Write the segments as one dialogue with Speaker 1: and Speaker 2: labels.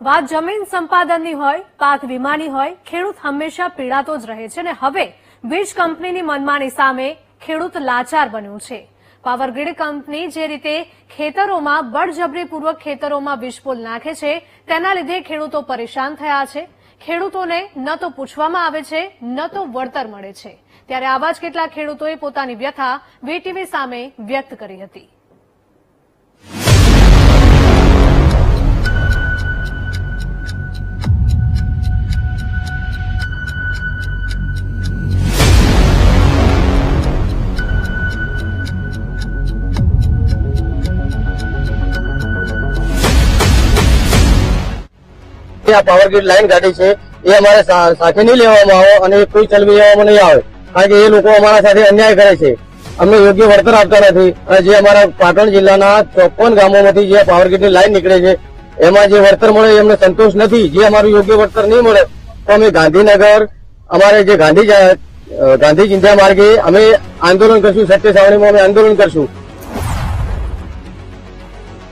Speaker 1: વાત જમીન સંપાદનની હોય, પાક વીમાની હોય, ખેડૂત હંમેશા પીડાતો જ રહે છે અને હવે વીજ કંપનીની મનમાની સામે ખેડૂત લાચાર બન્યું છે. પાવરગ્રીડ કંપની જે રીતે ખેતરોમાં બળજબરીપૂર્વક ખેતરોમાં વીજપોલ નાખે છે, તેના લીધે ખેડૂતો પરેશાન થયા છે. ખેડૂતોને ન તો પૂછવામાં આવે છે, ન તો વળતર મળે છે. ત્યારે આવા જ કેટલાક ખેડૂતોએ પોતાની વ્યથા વીટીવી સામે વ્યક્ત કરી હતી.
Speaker 2: આ પાવર ગ્રીડ લાઈન ગાડી છે, એ અમારે સાથે નહીં લેવામાં આવે અને કોઈ ચલવી લેવામાં નહીં આવે. કારણ કે એ લોકો અમારા સાથે અન્યાય કરે છે. અમને યોગ્ય વળતર આપતા નથી. અને જે અમારા પાટણ જિલ્લાના ચોપન ગામોમાંથી જે પાવર ગ્રીડની લાઈન નીકળે છે, એમાં જે વળતર મળે એ સંતોષ નથી. જે અમારું યોગ્ય વળતર નહીં મળે, તો અમે ગાંધીનગર, અમારે જે ગાંધી ગાંધી ચિંતા માર્ગે અમે આંદોલન કરશું, સત્ય સાવણીમાં અમે આંદોલન કરશું.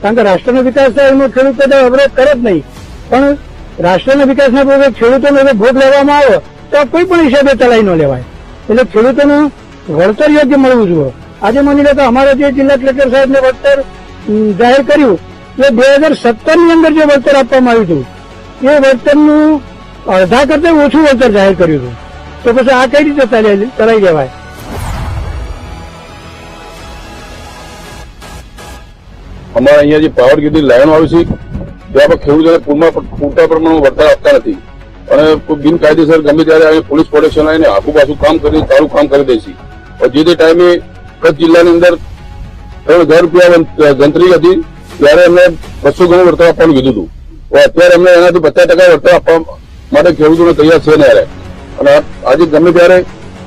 Speaker 3: કારણ કે રાષ્ટ્રનો વિકાસ થાય એમાં ખેડૂત તો અવરોધ કરે જ નહીં. પણ રાષ્ટ્રના વિકાસના પૂર્વે ખેડૂતોનો ભોગ લેવામાં આવે તો કોઈ પણ હિસાબે ચલાવી ન લેવાય. એટલે ખેડૂતોનું વળતર યોગ્ય મળવું જોઈએ. આજે માની લો કે અમારા જે જિલ્લા કલેક્ટર સાહેબને વળતર જાહેર કર્યું, એ બે હજાર સત્તરની અંદર જે વળતર આપવામાં આવ્યું હતું, એ વળતરનું અડધા કરતા ઓછું વળતર જાહેર કર્યું હતું. તો પછી આ કઈ રીતે ચલાવી દેવાય
Speaker 4: અમારા અહીંયા જે પાવર ગ્રીડની લાઈનો આવી છે ત્યાં ખેડૂતોને પૂરમાં પૂરતા પ્રમાણમાં વળતર આપતા નથી. અને બિનકાયદેસર ગમે ત્યારે અમે પોલીસ પ્રોટેક્શન આવીને આખું કામ કરી, સારું કામ કરી દે છે. જે તે ટાઈમે કચ્છ જિલ્લાની અંદર ત્રણ હજાર રૂપિયા ગણતરી હતી, ત્યારે અમને બસો ગણું વળતર આપવાનું કીધું હતું. અત્યારે અમને એનાથી પચાસ ટકા વળતર આપવા માટે ખેડૂતોને તૈયાર છે ને અને આજે ગમે ત્યારે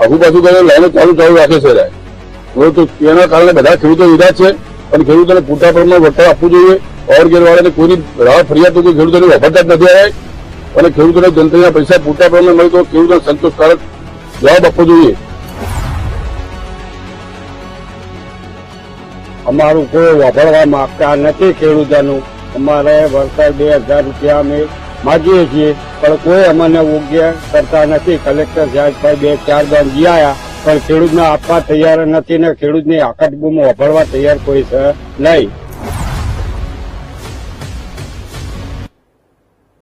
Speaker 4: આખું પાછું કરીને લાઈનો ચાલુ ચાલુ રાખે છે તો એના કારણે બધા ખેડૂતો વિધા છે અને ખેડૂતોને પૂરતા પ્રમાણમાં વળતર આપવું જોઈએ. પાવર ગેર વાળાને કોઈની રાહ ફરિયાદ કોઈ ખેડૂતોને વફાદાર જ નથી આવ્યા અને ખેડૂતોને જનતાના પૈસા પૂરતા પ્રમાણમાં મળે તો ખેડૂતોને સંતોષકારક જવાબ આપવો જોઈએ.
Speaker 3: અમારું કોઈ વાપરવા માંગતા નથી ખેડૂતોનું. અમારે વળતર બે હજાર રૂપિયા અમે માગીએ છીએ, પણ કોઈ અમને યોગ્ય કરતા નથી. કલેક્ટર સાહેબ બે ચાર ગામ ગયા પણ ખેડૂતને આપવા તૈયાર નથી ને ખેડૂતની આકટ ગુમ વાપરવા તૈયાર કોઈ છે નહીં.